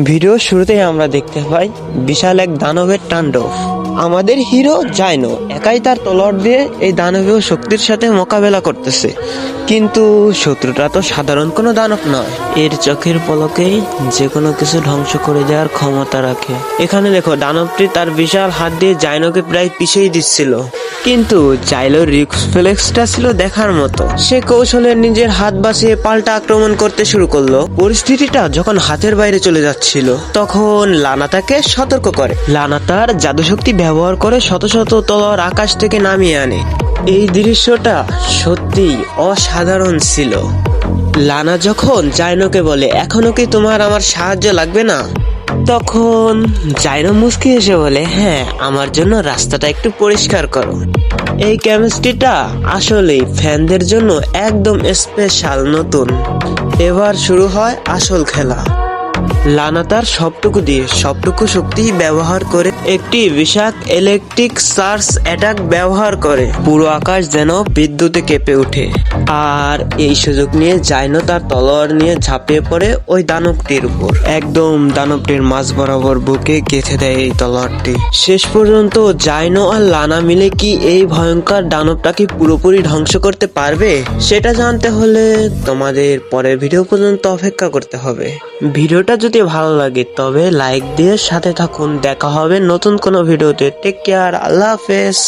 Video শুরুতেই আমরা দেখতে পাই বিশাল এক দানবের তাণ্ডব। আমাদের হিরো জাইনো একাই তার তলোয়ার দিয়ে এই দানবীয় শক্তির সাথে মোকাবেলা করতেছে। কিন্তু শত্রুটা তো সাধারণ কোনো দানব নয়। এর চোখের পলকেই যে কোনো কিছু ধ্বংস করে দেওয়ার ক্ষমতা রাখে। এখানে দেখো, দানবটি তার বিশাল হাত দিয়ে জাইনোকে প্রায় পিছিয়ে দিচ্ছিল। কিন্তু জাইলোর রিক্সফ্লেক্সটা ছিল দেখার মতো। সে কৌশলে নিজের হাত বাঁচিয়ে পাল্টা আক্রমণ করতে শুরু করল। পরিস্থিতিটা যখন হাতের বাইরে চলে যাচ্ছিল, তখন লানা তাকে সতর্ক করে। লানা তার জাদুশক্তি ব্যবহার করে শত শত তলোয়ার আকাশ থেকে নামিয়ে আনে। এই দৃশ্যটা সত্যি অসাধারণ ছিল। লানা যখন জাইনোকে বলে, এখনও কি তোমার আমার সাহায্য লাগবে না? তখন জাইনো মুসকি এসে বলে হ্যাঁ আমার জন্য রাস্তাটা একটু পরিষ্কার করো। এই কেমিস্ট্রিটা আসলেই ফ্যানদের জন্য একদম স্পেশাল নতুন। এবার শুরু হয় আসল খেলা। লানা তার সবটুকু দিয়ে সবটুকু শক্তি ব্যবহার করে একটি বিষাক ইলেকট্রিক চার্জ অ্যাটাক ব্যবহার করে। পুরো আকাশ যেন বিদ্যুতে কেঁপে ওঠে। আর এই সুযোগ নিয়ে জাইনো তার তলোয়ার নিয়ে ঝাঁপিয়ে পড়ে ওই দানবটির উপর। একদম দানবটির মাঝ বরাবর বুকে গেঁথে দেয় এই তলোয়ারটি। শেষ পর্যন্ত জাইনো আর লানা মিলে কি এই ভয়ঙ্কর দানবটাকে পুরোপুরি ধ্বংস করতে পারবে? সেটা জানতে হলে তোমাদের পরের ভিডিও পর্যন্ত অপেক্ষা করতে হবে। ভিডিওটা যদি ভালো লাগে, তবে লাইক দিয়ে সাথে থাকুন। দেখা হবে নতুন কোনো ভিডিওতে। টেক কেয়ার আল্লাহ হাফেজ।